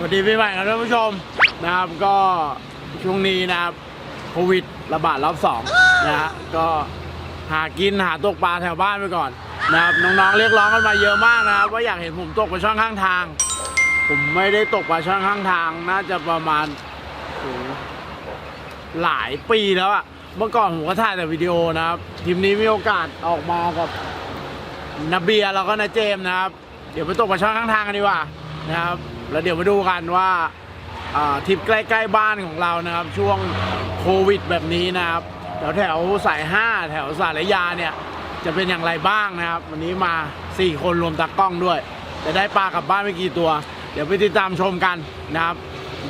วัสดีปีใหม่ครับท่านผู้ชมนะครับก็ช่วงนี้นะครับโควิดระบาดรอบสองนะฮะก็หากินหาตกปลาแถวบ้านไปก่อนนะครับน้องๆเรียกร้องกันมาเยอะมากนะครับว่าอยากเห็นผมตกปลาช่อนข้างทาง ผมไม่ได้ตกปลาช่อนข้างทาง น่าจะประมาณหลายปีแล้วอะเมื่อก่อนผมก็ถ่ายแต่วิดีโอนะครับทีมนี้มีโอกาสออกมากับนาเบียแล้วก็นาเจมนะครับ เดี๋ยวไปตกปลาช่อนข้างทางกันดีกว่านะครับ แล้วเดี๋ยวมาดูกันว่าทริปใกล้ๆบ้านของเรานะครับ ช่วงโควิดแบบนี้นะครับแถวแถวสายห้าแถวสารยาเนี่ย จะเป็นอย่างไรบ้างนะครับ วันนี้มา 4 คนรวมตากล้องด้วย จะได้ปลากลับบ้านไม่กี่ตัว เดี๋ยวไปติดตามชมกันนะครับ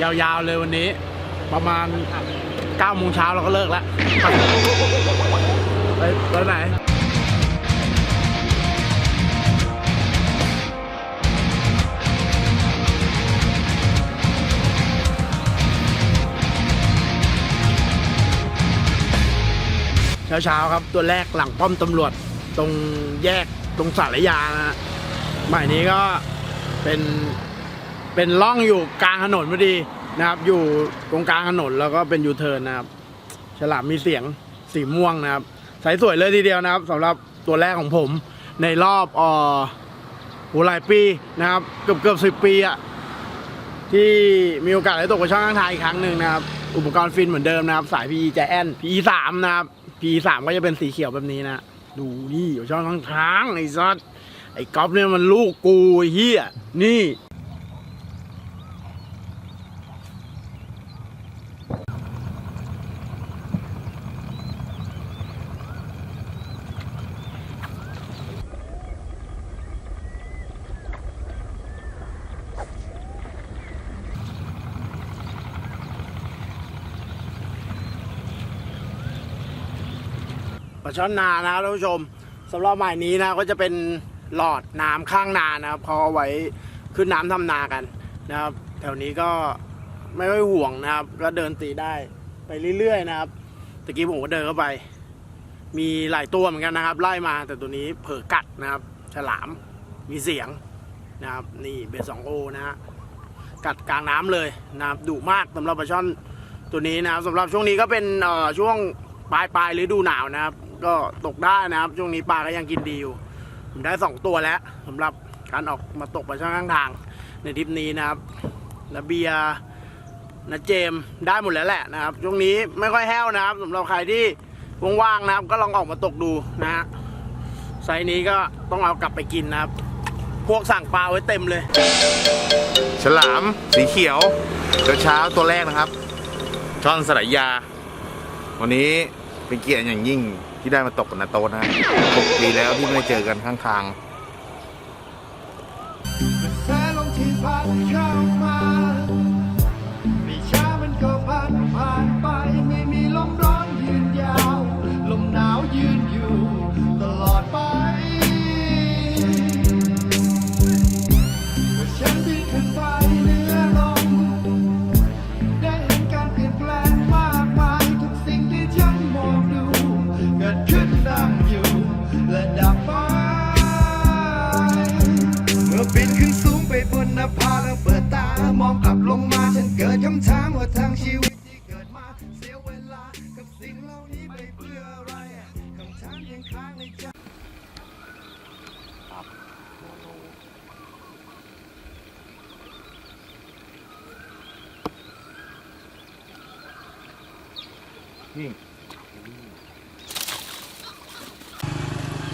ยาวๆเลยวันนี้ ประมาณ9โมงเช้าเราก็เลิกแล้ว ไปไปไหน เช้าๆครับ ตัวแรกหลังป้อมตำรวจตรงแยกตรงสารยานะฮะหมายนี้ก็เป็นเป็นร่องอยู่กลางถนนพอดีนะครับ อยู่ตรงกลางถนนแล้วก็เป็นยูเทิร์นนะครับ ฉลามมีเสียงสีม่วงนะครับใสสวยเลยทีเดียวนะครับสำหรับตัวแรกของผมในรอบอ่อโหหลายปีนะครับเกือบเกือบสิบปีอะที่มีโอกาสได้ตกไปช่องข้างทางอีกครั้งหนึ่งนะครับ อุปกรณ์ฟินเหมือนเดิมนะครับ สาย PE แจแอน PE สามนะครับ PE สามก็จะเป็นสีเขียวแบบนี้นะ ดูนี่อยู่ช่องข้งทางไอ้ซัดไอ้ก๊อฟเนี่ยมันลูกกูเฮียนี่ ปลาช่อนนานะครับท่านผู้ชมสำหรับใหมายนี้นะก็จะเป็นหลอดน้ำข้างนานะครับเขาเอาไว้ขึ้นน้ำทำนากันนะครับแถวนี้ก็ไม่ค่อยห่วงนะครับ ก็เดินตีได้ไปเรื่อย ๆ นะครับตะกี้ผมก็เดินเข้าไป มีหลายตัวเหมือนกันนะครับ ไล่มาแต่ตัวนี้เผลอกัดนะครับ ฉลามมีเสียงนะครับ นี่เบสสองโอนะฮะกัดกลางน้ำเลยนะครับดุมากสำหรับปลาช่อนตัวนี้นะครับสำหรับช่วงนี้ก็เป็นเอ่อช่วงปลายปลายฤดูหนาวนะครับ ก็ตกได้นะครับ ช่วงนี้ปลาก็ยังกินดีอยู่ ผมได้สองตัวแล้วสำหรับการออกมาตกปลาช่อนข้างทาง ในทริปนี้นะครับนาเบียนาเจมได้หมดแล้วแหละนะครับ ช่วงนี้ไม่ค่อยแห้วนะครับสำหรับใครที่ว่างๆนะครับ ก็ลองออกมาตกดูนะฮะไซส์นี้ก็ต้องเอากลับไปกินนะครับ พวกสั่งปลาไว้เต็มเลย ฉลามสีเขียวเช้าเช้าตัวแรกนะครับ ช่อนสลายยา วันนี้เป็นเกียรติอย่างยิ่ง ที่ได้มาตกกับนาโตะนะหกปีแล้วที่ไม่ได้เจอกันข้างทางแสลมที่พั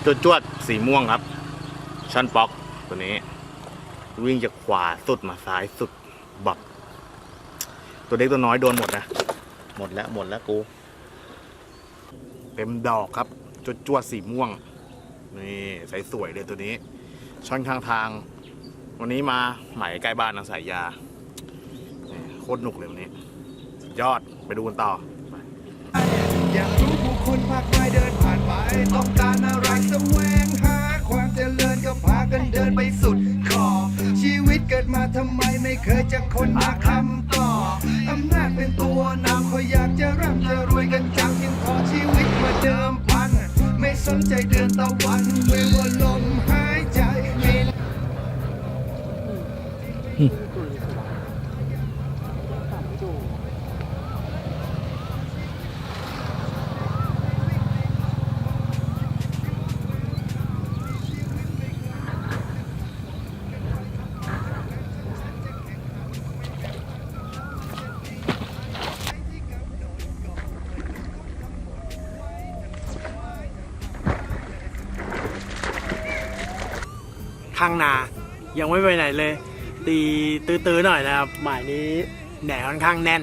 จวดจวดๆสีม่วงครับช่อนป๊อกตัวนี้ วิ่งจากขวาสุดมาซ้ายสุดบับตัวเล็กตัวน้อยโดนหมดนะ หมดแล้วหมดแล้วกู เต็มดอกครับจวดจวดๆสีม่วง นี่ใสสวยเลยตัวนี้ ช่อนข้างทาง วันนี้มาหมายใกล้บ้านนางสายยาโคตรหนุกเลยวันนี้ ยอดไปดูกันต่อ คนมากมายเดินผ่านไป ต้องการอะไรแสวงหา ความเจริญก็พากันเดินไปสุดขอบชีวิตเกิดมาทำไมไม่เคยจะคนมาคำตอบอำนาจเป็นตัวนำเขาอยากจะร่ำจะรวยกันจังยังขอชีวิตมาเดิมพัน ไม่สนใจเดือนตะวันไม่ว่าลมหายใจไม่ ข้างนา ยังไม่ไปไหนเลย ตีตื้อๆหน่อยนะครับหมายนี้แหนค่อนข้างแน่น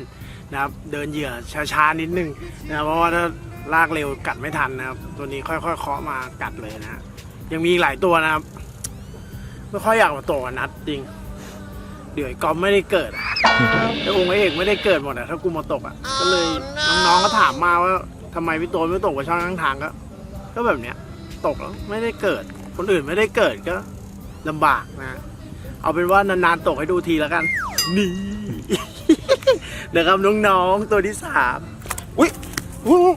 นะครับ เดินเหยื่อช้าๆนิดนึงนะครับเพราะว่าถ้าลากเร็วกัดไม่ทันนะครับ ตัวนี้ค่อยๆเคาะมากัดเลยนะฮะยังมีหลายตัวนะครับ ไม่ค่อยอยากมาตกกับนัดจริง เดี๋ยวไอ้กอมไม่ได้เกิดอะแล้วองค์ไอ้เอกไม่ได้เกิดหมดอะถ้ากูมาตกอะก็เลยน้องๆก็ถามมาว่าทำไมพี่โตไม่ตกกับช่องข้างทางก็ก็แบบเนี้ย ตกแล้วไม่ได้เกิด คนอื่นไม่ได้เกิดก็ ลำบากนะเอาเป็นว่านานๆตกให้ดูทีแล้วกัน นี่เดี๋ยวครับน้องๆตัวที่สามอุ้ยอุ๊ย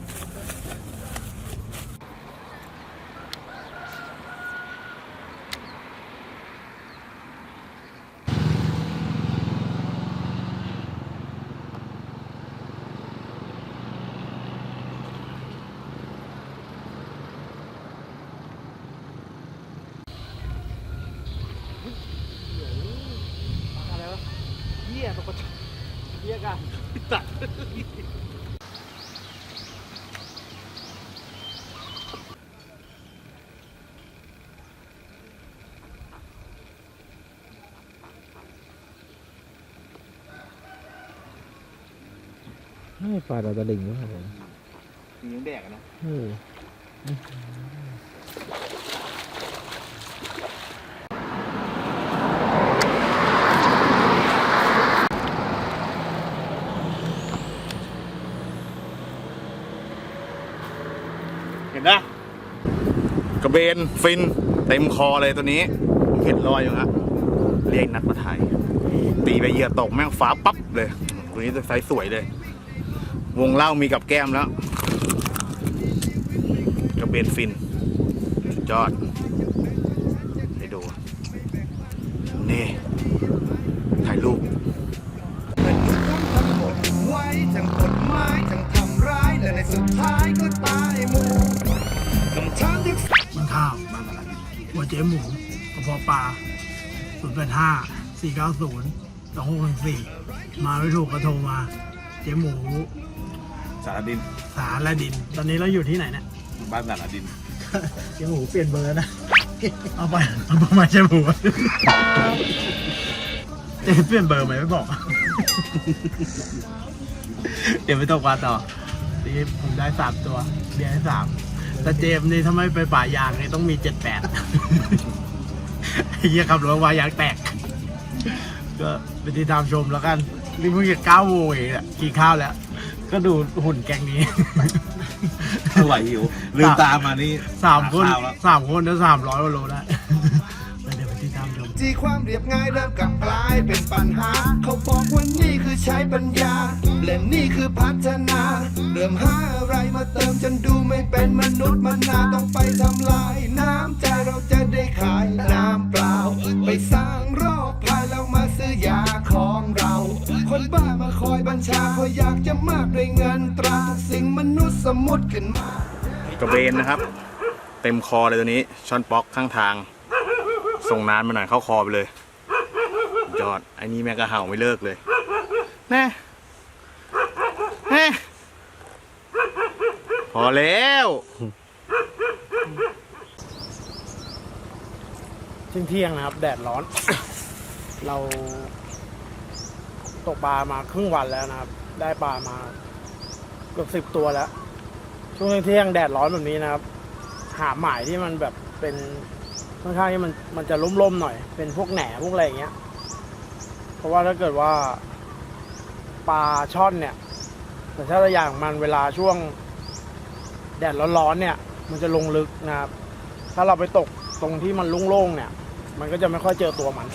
อะไรวะเหี้ยตกใจเหี้ยกันตัด ไม่ปลาดาวตะลิงด้วยครับผมมีน้ำแดกอะนะเออเห็นนะกระเบนฟินเต็มคอเลยตัวนี้ผมเห็นรอยอยู่ฮะเรียกนัดมาถ่ายตีไปเหยื่อตกแม่งฟ้าปั๊บเลยตัวนี้ไซส์สวยเลย วงเล่ามีกับแก้มแล้วกระเบนฟินสุดยอดให้ดู นี่ ถ่ายรูปทั้งหมดไว้ทั้งกฎหมายทั้งทำร้ายและในสุดท้ายก็ตายหมู่คำถามที่กินข้าวหัวเจ๊หมูกระเพาะปลาศูนย์แปดห้าสี่เก้าศูนย์สองหกหนึ่งสี่มาไม่ถูกก็โทรมา เจ๊หมู สารดิน สารละดิน ตอนนี้เราอยู่ที่ไหนเนี่ยบ้านสารดินเจ๊หมูเปลี่ยนเบอร์นะ เอาไปเอาไปมาเจ๊หมูเจ๊เปลี่ยนเบอร์ไหมไม่บอก เดี๋ยวไปตกปลาต่อนี่ผมได้สามตัวเบียร์ให้สามแต่เจมส์นี่ถ้าไม่ไปป่ายางนี่ต้องมีเจ็ดแปดไอ้เหี้ยขับรถวายางแตก ก็ไปติดตามชมแล้วกันนี่เพิ่งจะเก้าโมงเองอะกินข้าวแล้ว ก็ดูหุ่นแกงนี้ ไม่ไหวหิวลืมตามานี่สามคนหข้าวแล้ว สามคนแล้วสามร้อยกว่าโลได้ จีความเรียบง่ายเริ่มกลับกลายเป็นปัญหา เขาบอกว่านี่คือใช้ปัญญา และนี่คือพัฒนา เริ่มหาอะไรมาเติมจนดูไม่เป็นมนุษย์มนาต้องไปทำลาย น้ำใจเราจะได้ขายน้ำเปล่า ไปสร้างรอบภายแล้วมาซื้อยาของเรา คนบ้ามาคอยบัญชาเขาอยากจะมากด้วยเงินตรา สิ่งมนุษย์สมมุติขึ้นมากระเบนนะครับ เต็มคอเลยตัวนี้ช้อนป๊อกข้างทาง ส่งนานมาหน่อยเข้าคอไปเลยยอดไอ้นี่แม่ก็เห่าไม่เลิกเลยแน่แน่พอแล้วเที่ยงเที่ยงนะครับ แดดร้อน เราตกปลามาครึ่งวันแล้วนะครับ ได้ปลามาเกือบสิบตัวแล้ว ช่วงเที่ยงแดดร้อนแบบนี้นะครับ หาหมายที่มันแบบเป็น ค่อนข้างที่มันมันจะล่มๆหน่อย เป็นพวกแหน่พวกอะไรอย่างเงี้ย เพราะว่าถ้าเกิดว่าปลาช่อนเนี่ยแต่ถ้าตัวอย่างมันเวลาช่วงแดดร้อนๆเนี่ย มันจะลงลึกนะครับ ถ้าเราไปตกตรงที่มันโล่งๆเนี่ย มันก็จะไม่ค่อยเจอตัวมัน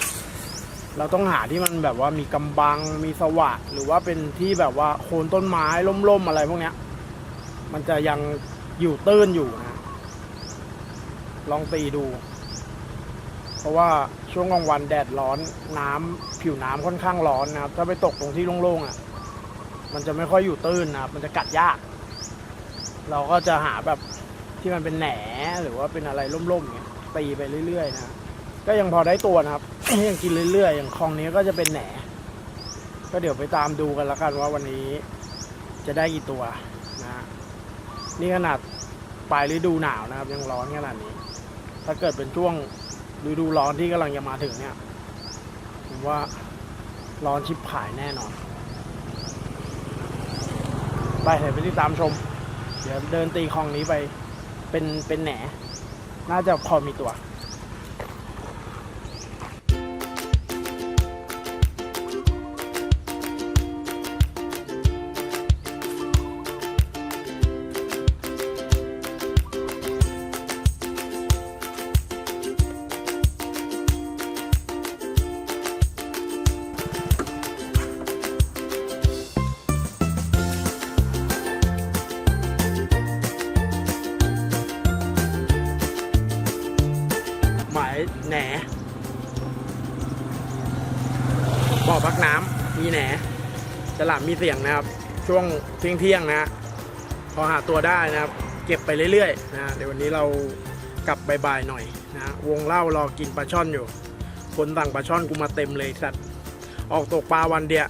เราต้องหาที่มันแบบว่ามีกำบัง มีสวะหรือว่าเป็นที่แบบว่าโคนต้นไม้ล่มๆอะไรพวกเนี้ย มันจะยังอยู่ตื้นอยู่นะ ลองตีดู เพราะว่าช่วงกลางวันแดดร้อนน้ำผิวน้ำค่อนข้างร้อนนะครับถ้าไปตกตรงที่โล่งๆอะมันจะไม่ค่อยอยู่ตื้นนะครับมันจะกัดยาก เราก็จะหาแบบที่มันเป็นแหนหรือว่าเป็นอะไรล่มๆเงี้ยตีไปเรื่อยๆนะก็ยังพอได้ตัวนะครับ ยังกินเรื่อยๆ อย่างคลองนี้ก็จะเป็นแหนก็เดี๋ยวไปตามดูกันแล้วกันว่าวันนี้จะได้กี่ตัวนะนี่ขนาดปลายฤดูหนาวนะครับ ยังร้อนขนาดนี้ ถ้าเกิดเป็นช่วง ฤดูร้อนที่กำลังจะมาถึงเนี่ยผมว่าร้อนชิบหายแน่นอน ไปเดี๋ยวไปติดตามชม เดี๋ยวเดินตีคลองนี้ไปเป็นเป็นแหน น่าจะพอมีตัว มีเสียงนะครับ ช่วงเที่ยงเที่ยงๆนะพอหาตัวได้นะครับ เก็บไปเรื่อยๆนะเดี๋ยววันนี้เรากลับบ่ายๆหน่อยนะวงเล่ารอกินปลาช่อนอยู่ คนสั่งปลาช่อนกูมาเต็มเลยสัตว์ออกตกปลาวันเดียว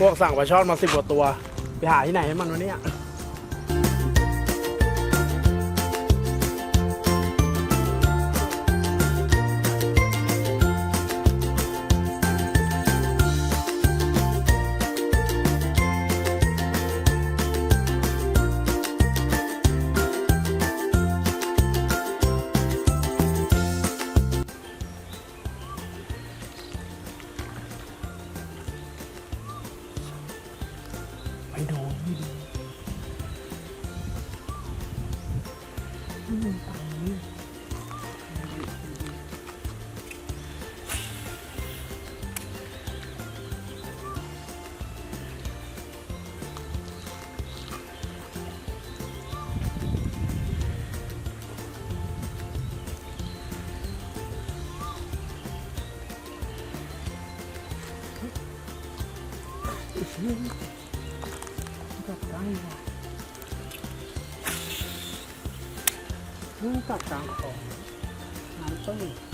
พวกสั่งปลาช่อนมาสิบกว่าตัว ไปหาที่ไหนให้มันวันนี้ไนี่กัดกล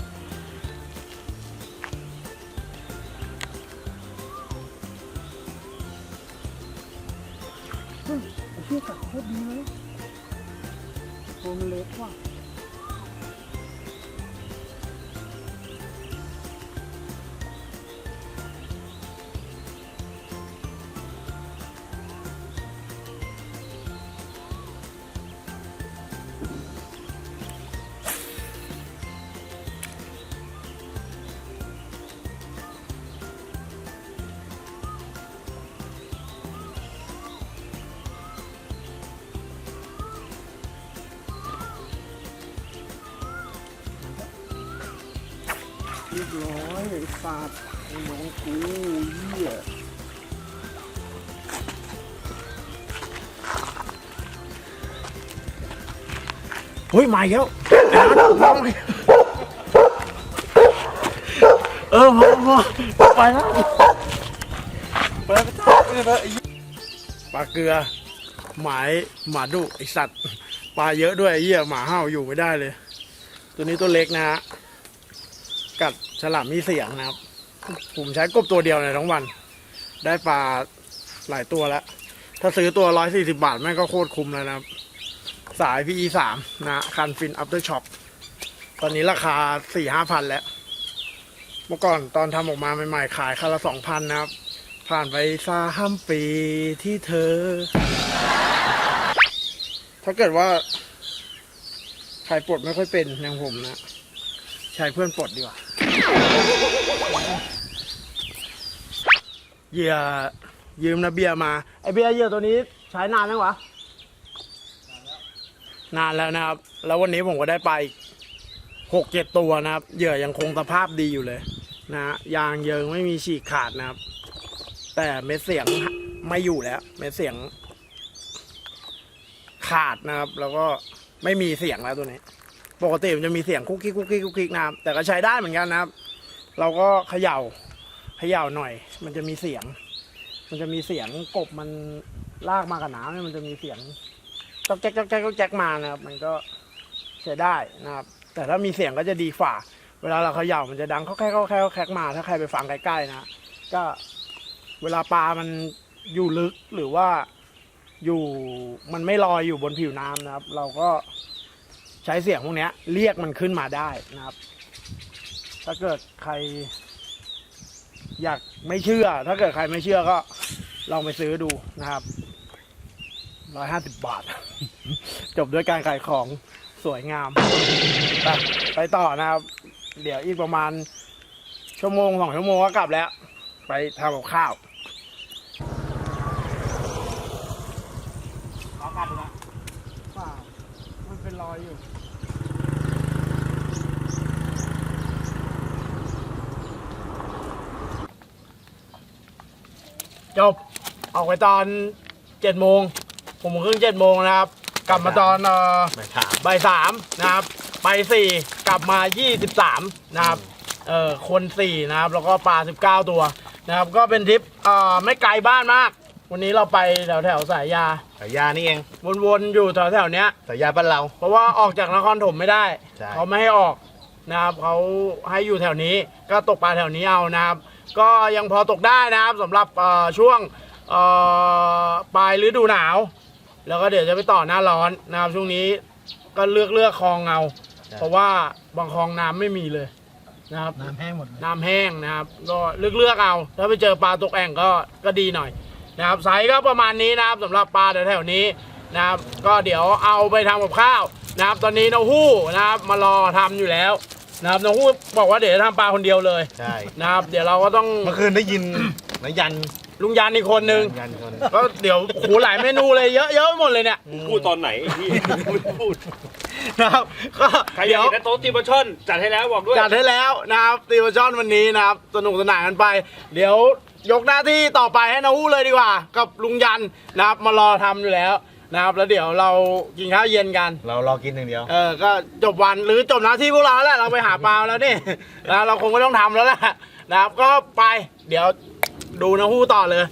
ร้อยไอ้ฟาดไอ้น้องกูเหี้ยเฮ้ยมาอีกแล้วไอ้นัทพร้อมเออพอพอไปแล้วไปแล้วไปแล้วไอ้ปลาเกลือ หมายหมาดุไอสัตว์ ปลาเยอะด้วยไอ้เหี้ยหมาเห่าอยู่ไม่ได้เลย ตัวนี้ตัวเล็กนะฮะ กัดฉลามมีเสียงนะครับ ผมใช้กบตัวเดียวในทั้งวัน ได้ปลาหลายตัวแล้ว ถ้าซื้อตัวร้อยสี่สิบาทแม่งก็โคตรคุ้มแล้วนะครับ สาย PE สามนะคันฟินอัปเตอร์ช็อปตอนนี้ราคาสี่ห้าพันแล้ว เมื่อก่อนตอนทำออกมาใหม่ๆขายคันละสองพันนะครับ ผ่านไปสามปีที่เธอ ถ้าเกิดว่าใครปลดไม่ค่อยเป็นอย่างผมนะ ใช้เพื่อนปลดดีกว่า เหยื่อยืมนะเบียร์มา ไอเบียร์เหยื่อตัวนี้ใช้นานยังวะ นานแล้วนะครับ แล้ววันนี้ผมก็ได้ไปหกเจ็ดตัวนะครับ เหยื่อยังคงสภาพดีอยู่เลย นะฮะยางเยิงไม่มีฉีกขาดนะครับ แต่เม็ดเสียงไม่อยู่แล้ว เม็ดเสียงขาดนะครับ แล้วก็ไม่มีเสียงแล้วตัวนี้ ปกติมันจะมีเสียงคุกคิกคุกคิกคุกคิกนะครับแต่ก็ใช้ได้เหมือนกันนะครับ เราก็เขย่าเขย่าหน่อย มันจะมีเสียง มันจะมีเสียงกบมันลากมากับน้ำเนี่ยมันจะมีเสียงจ๊อกแจ๊กจ๊อกแจ๊กจ๊อกแจ๊กมานะครับ มันก็ใช้ได้นะครับ แต่ถ้ามีเสียงก็จะดีฝ่า เวลาเราเขย่ามันจะดังเขาแค่เขาแค่เขาแค่มาถ้าใครไปฟังใกล้ๆนะก็เวลาปลามันอยู่ลึกหรือว่าอยู่มันไม่ลอยอยู่บนผิวน้ำนะครับ เราก็ ใช้เสียงพวกเนี้ยเรียกมันขึ้นมาได้นะครับ ถ้าเกิดใคร อยากไม่เชื่อ ถ้าเกิดใครไม่เชื่อก็ลองไปซื้อดูนะครับร้อยห้าสิบบาท จบด้วยการขายของสวยงาม ไปไปต่อนะครับ เดี๋ยวอีกประมาณ ชั่วโมงสองชั่วโมงก็กลับแล้ว ไปทำกับข้าวขอกัดดูนะป่ามันเป็นรอยอยู่ จบออกไปตอนเจ็ดโมงผมครึ่งเจ็ดโมงนะครับ กลับมาตอนเอ่อไม่ถามบ่ายสามนะครับไปสี่กลับมายี่สิบสามนะครับเอ่อคนสี่นะครับ แล้วก็ปลาสิบเก้าตัวนะครับ ก็เป็นทริปเอ่อไม่ไกลบ้านมาก วันนี้เราไปแถวแถวๆสายยา สายยานี่เองวนๆอยู่แถวแถวๆเนี้ย สายยาบ้านเรา เพราะว่าออกจากนครถมไม่ได้ ใช่ เขาไม่ให้ออกนะครับเขาให้อยู่แถวนี้ก็ตกปลาแถวนี้เอานะครับ ก็ยังพอตกได้นะครับสำหรับเอ่อช่วงเอ่อปลายฤดูหนาว แล้วก็เดี๋ยวจะไปต่อหน้าร้อนนะครับช่วงนี้ก็เลือกเลือกคลองเอาเพราะว่าบางคลองน้ำไม่มีเลยนะครับน้ำแห้งหมดน้ำแห้งนะครับก็เลือกเลือกเอา ถ้าไปเจอปลาตกแอ่งก็ก็ดีหน่อยนะครับไซส์ก็ประมาณนี้นะครับสำหรับปลาแถวๆนี้นะครับก็เดี๋ยวเอาไปทำกับข้าวนะครับ ตอนนี้นกฮู้นะครับมารอทำอยู่แล้ว นะครับนกฮู้บอกว่าเดี๋ยวจะทำปลาคนเดียวเลยใช่นะครับ เดี๋ยวเราก็ต้องเมื่อคืนได้ยินนยันลุงยันอีกคนนึงยันคนก็เดี๋ยวโหหลายเมนูเลยเยอะเยอะไปหมดเลยเนี่ยพูดตอนไหนไอ้พี่ไม่พูดนะครับก็ใครอเดี๋ยากยว เห็นโต๊ะตีปลาช่อนจัดให้แล้วบอกด้วย จัดให้แล้วนะครับตีมชอนวันนี้นะครับ สนุกสนานกันไป เดี๋ยวยกหน้าที่ต่อไปให้นาวูเลยดีกว่า กับลุงยันนะครับมารอทำอยู่แล้ว นะครับแล้วเดี๋ยวเรากินข้าวเย็นกัน เรารอกินอย่างเดียว เออ ก็จบวันหรือจบหน้าที่พวกเราแล้วแหละเราไปหาปลาแล้วนี่ นะเราคงไม่ต้องทำแล้วแหละนะครับ ก็ไป เดี๋ยวดูนะฮู้ต่อเลย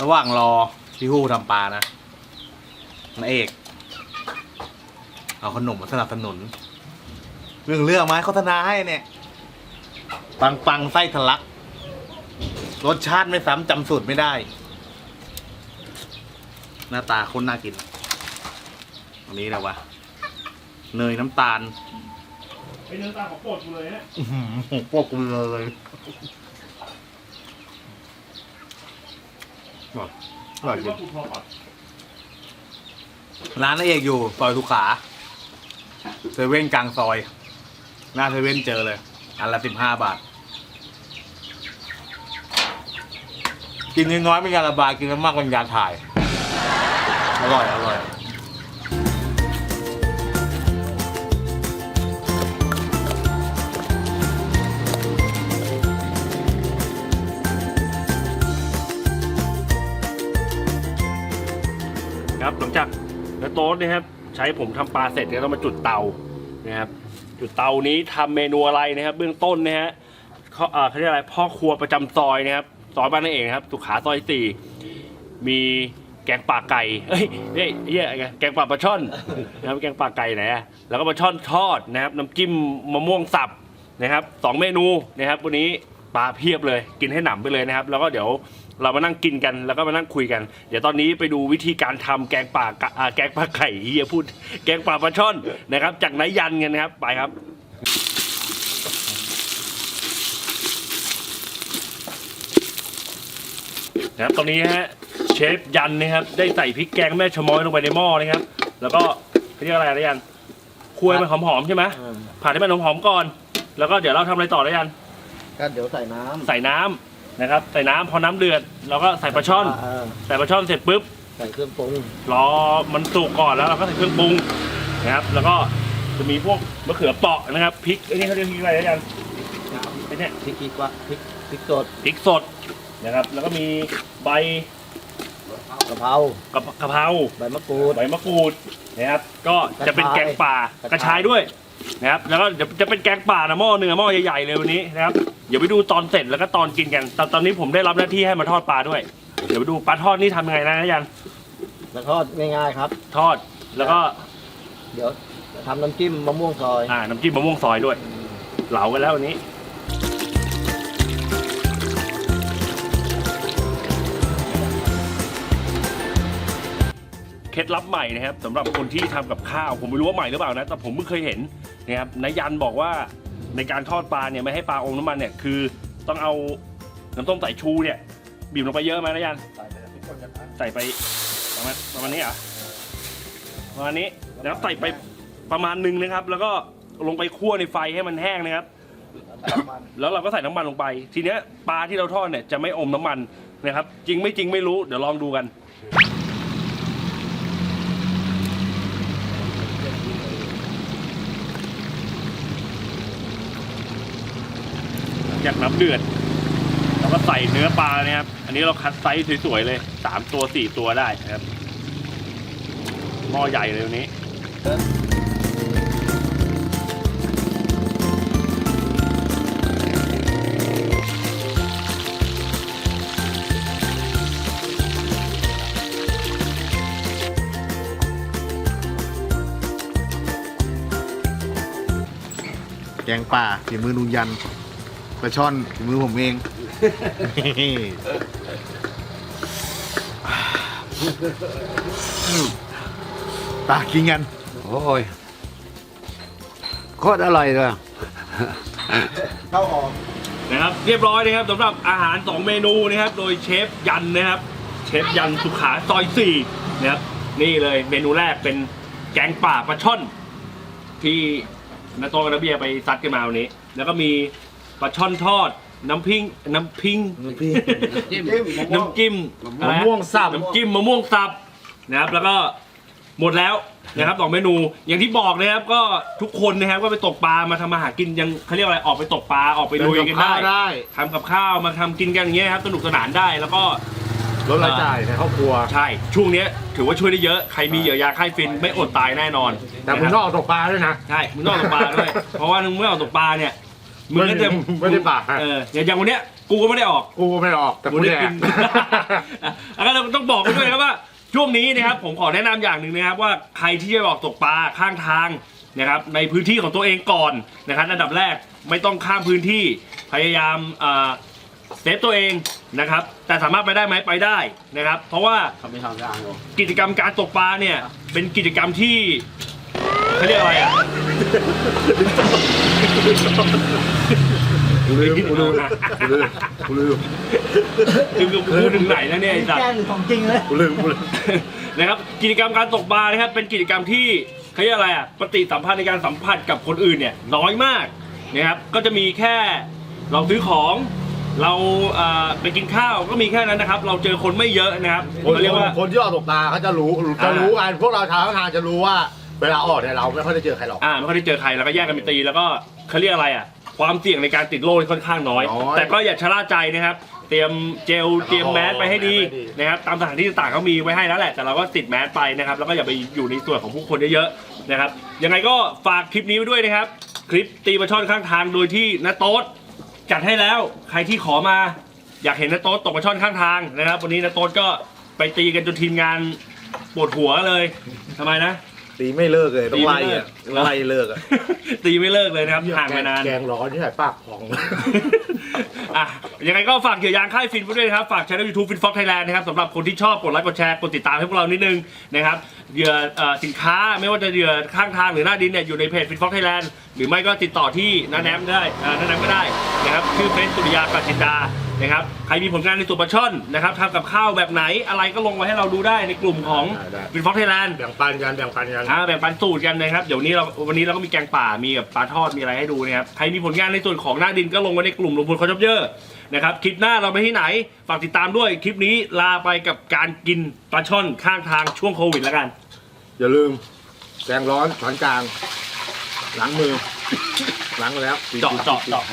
ระหว่างรอพี่ฮู้ทำปลานะนายเอก เอาขนมมาสนับสนุน เรื่องเรื่องมาให้โฆษณาให้เนี่ย ปังปังไส้ทะลัก รสชาติไม่ซ้ำจำสูตรไม่ได้ หน้าตาคนน่ากิน อันนี้แหละวะ เนยน้ำตาลเป็นเนื้อตาของโปรดกูเลยเนี่ยอื้อหือพวกกูเลยอร่อยอร่อยจริง กูพอก่อนร้านนายเอกอยู่ซอยสุขาเซเว่นกลางซอย หน้าเซเว่นเจอเลย อันละสิบห้าบาท กินน้อยๆเป็นยาระบายกินมากๆเป็นยาถ่าย อร่อย อร่อย ครับหลังจากแล้วโต๊ะนะครับ ใช้ผมทำปลาเสร็จก็ต้องมาจุดเตานะครับ จุดเตานี้ทำเมนูอะไรนะครับ เบื้องต้นนะฮะเขาเอ่อเขาเรียกอะไรพ่อครัวประจำซอยนะครับซอยบ้านนั่นเองนะครับ สุขาซอยสี่มี แกงป่าไก่เอ้ยเฮ้ยเฮ้ยไงแกงป่าปลาช่อนนะครับแกงป่าไก่ไหนะแล้วก็ปลาช่อนทอดนะครับน้ำจิ้มมะม่วงสับนะครับสองเมนูนะครับวันนี้ปลาเพียบเลยกินให้หนำไปเลยนะครับ แล้วก็เดี๋ยวเรามานั่งกินกันแล้วก็มานั่งคุยกัน เดี๋ยวตอนนี้ไปดูวิธีการทำแกงป่ากะอ่าแกงป่าไก่เฮียพูด แกงป่าปลาช่อนนะครับ จากนายยันกันนะครับไปครับ นะครับตอนนี้ฮะเชฟยันนะครับได้ใส่พริกแกงแม่ชะม้อยลงไปในหม้อนะครับ แล้วก็เขาเรียกอะไรนะยันคุยมันหอมๆใช่ไหมผัดให้มันหอมๆก่อน แล้วก็เดี๋ยวเราทำอะไรต่อนะยันก็เดี๋ยวใส่น้ำใส่น้ำนะครับ ใส่น้ำพอน้ำเดือดเราก็ใส่ปลาช่อนเออใส่ปลาช่อนเสร็จปุ๊บ ใส่เครื่องปรุงรอมันสุกก่อนแล้วเราก็ใส่เครื่องปรุงนะครับ แล้วก็จะมีพวกมะเขือเปราะนะครับพริกอันนี้เขาเรียกพริกอะไรนะยันไอ้เนี่ยพริกกี่กว่าพริกพริกสดพริกสด นะครับ แล้วก็มีใบกะเพรากะกะเพราใบมะกรูด ใบมะกรูดนะครับ ก็จะเป็นแกงป่ากกระระชาชายยด้วยนะครับ แล้วก็เดี๋ยวจะเป็นแกงป่านะหม้อเนื้อหม้อใหญ่ๆเลยวันนี้นะครับ เดี๋ยวไปดูตอนเสร็จแล้วก็ตอนกินกันตอนตอนนี้ผมได้รับหน้าที่ให้มาทอดปลาด้วย เดี๋ยวไปดูปลาทอดนี่ทำยังไงนะยันแล้วก็ง่ายๆครับ ทอด แล้วก็เดี๋ยวทำน้ำจิ้มมะม่วงซอย อ่าน้ำจิ้มมะม่วงซอยด้วย เหลากันแล้ววันนี้ เคล็ดลับใหม่นะครับสำหรับคนที่ทำกับข้าว ผมไม่รู้ว่าใหม่หรือเปล่านะ แต่ผมเพิ่งเคยเห็นนะครับนายยันบอกว่าในการทอดปลาเนี่ยไม่ให้ปลาอมน้ำมันเนี่ยคือต้องเอาน้ำส้มสายชูเนี่ยบีบลงไปเยอะไหมนะยันใส่ไปประมาณประมาณนี้เหรอะประมาณนี้แล้วใส่ไปประมาณหนึ่งนะครับ แล้วก็ลงไปคั่วในไฟให้มันแห้งนะครับ แล้วเราก็ใส่น้ำมันลงไป ทีเนี้ยปลาที่เราทอดเนี่ยจะไม่อมน้ำมันนะครับ จริงไม่จริงไม่รู้เดี๋ยวลองดูกัน จากน้ำเดือดเราก็ใส่เนื้อปลาเนี่ยครับ อันนี้เราคัดไซส์สวยๆเลยสามตัวสี่ตัวได้นะครับหม้อใหญ่เลยวันนี้แกงป่าฝีมือลุงยัน ปลาช่อนฝีมือผมเองตากินกันโอ้ยโคตรอร่อยเลยนะครับเรียบร้อยนะครับสำหรับอาหาร 2 เมนูนะครับโดยเชฟยันนะครับ เชฟยันสุขาซอย4นะครับนี่เลยเมนูแรกเป็นแกงป่าปลาช่อน ที่นาโตกับนาเบียไปซัดกันมาวันนี้ แล้วก็มี ปลาช่อนทอด น้ำพิงน้ำพิงน้ำจิ้มอะไรมะนะม่วงสับ น้ำจิ้มมะม่วงสับนะครับแล้วก็หมดแล้วนะครับสองเมนูอย่างที่บอกนะครับก็ทุกคนนะครับก็ไปตกปลามาทำอาหารกินยังเขาเรียกว่าอะไรออกไปตกปลาออกไปลุยกันได้ ได้ทำกับข้าวมาทำกินกันอย่างเงี้ยครับสนุกสนานได้แล้วก็ ลดรายจ่ายในครอบครัว ใช่ ช่วงเนี้ยถือว่าช่วยได้เยอะ ใครมีเหยื่อยาค่ายฟินไม่อดตายแน่นอนแต่มึงนะต้คองรับออกตกปลาด้วยนะ ใช่มึงต้องออกตกปลาด้วย เพราะว่ามึงไม่ออกตกปลาเนี่ย มึงก็จะไม่ได้ปลาเอออย่างอย่างวันเนี้ยกูก็ไม่ได้ออกกูไม่ออกแต่กูกูได้แดกิกนแล้วก็เราต้องบอกกันด้วยนะครับว่าช่วงนี้นะครับผมขอแนะนำอย่างหนึ่งนะครับว่าใครที่จะออกตกปลาข้างทางนะครับในพื้นที่ของตัวเองก่อนนะครับอันดับแรกไม่ต้องข้ามพื้นที่พยายามเอ่อเซฟตัวเองนะครับแต่สามารถไปได้ไหมไปได้นะครับ เพราะว่า ทำไม่ทำได้หรอกกิจกรรมการตกปลาเนี่ยเป็นกิจกรรมที่เขาเรียกอะไรอะ กูลืมกูลืมกูลืมกูลืมถึงกับพูดถึงไหนแล้วเนี่ยไอ้สัตว์แกล้งของจริงเลย กูลืมกูลืม นะครับกิจกรรมการตกปลานะครับเป็นกิจกรรมที่เขาเรียกอะไรอะปฏิสัมพันธ์ในการสัมผัสกับคนอื่นเนี่ยน้อยมากนะครับก็จะมีแค่เราซื้อของเราเอ่อไปกินข้าวก็มีแค่นั้นนะครับ เราเจอคนไม่เยอะนะครับคนเขาเรียกว่า คนที่ออกตกปลาเขาจะรู้จะรู้กันพวกเราชาวทางจะรู้ว่า เวลาออกเนี่ยเราไม่ค่อยได้เจอใครหรอก อ่าไม่ค่อยได้เจอใครแล้วก็แยกกันไปตีแล้วก็เขาเรียกอะไรอะ ความเสี่ยงในการติดโรคค่อนข้างน้อย น้อยแต่ก็อย่าชะล่าใจนะครับ เตรียมเจลเตรียมแมสไปให้ดีแมสไปดี นะครับตามสถานที่ต่างๆเขามีไว้ให้แล้วแหละ แต่เราก็ติดแมสไปนะครับ แล้วก็อย่าไปอยู่ในส่วนของผู้คนเยอะๆนะครับยังไงก็ฝากคลิปนี้ไว้ด้วยนะครับ คลิปตีปลาช่อนข้างทางโดยที่นาโต๊ด จัดให้แล้วใครที่ขอมาอยากเห็นนาโต๊ดตกปลาช่อนข้างทางนะครับ วันนี้นาโต๊ดก็ไปตีกันจนทีมงานปวดหัวเลยทำไมนะ ตีไม่เลิกเลยต้องไล่อะตีไม่เลิก ไล่เลิกอะตีไม่เลิกเลยนะครับห่างไปนาน แกงร้อนที่ไหนปากพอง อะยังไงก็ฝากเหยื่อยางค่ายฟินไว้ด้วยนะครับ ฝากช่องยูทูบฟินฟ็อกไทยแลนด์นะครับสำหรับคนที่ชอบกดไลค์กดแชร์กดติดตามให้พวกเรานิดนึงนะครับเหยื่อเอ่อสินค้าไม่ว่าจะเหยื่อข้างทางหรือหน้าดินเนี่ยอยู่ในเพจฟินฟ็อกไทยแลนด์หรือไม่ก็ติดต่อที่น้าแนมได้เอ่อน้าแนมก็ได้นะครับชื่อเฟซสุริยาปจินดา นะครับใครมีผลงานในตัวปลาช่อนนะครับทำกับข้าวแบบไหนอะไรก็ลงมาให้เราดูได้ในกลุ่มของได้ฟินฟ็อกไทยแลนด์แบ่งปันกันแบ่งปันกัน อ่าแบ่งปันสูตรกันนะครับเดี๋ยวนี้เราวันนี้เราก็มีแกงป่ามีแบบปลาทอดมีอะไรให้ดูนะครับใครมีผลงานในส่วนของหน้าดินก็ลงไว้ในกลุ่มลงพลคอชอบเยอะนะครับคลิปหน้าเราไปที่ไหนฝากติดตามด้วยคลิปนี้ลาไปกับการกินปลาช่อนข้างทางช่วงโควิดแล้วกัน อย่าลืมแกงร้อนช้อนกลางล้างมือล้างไปแล้ว เจาะเจาะเจาะ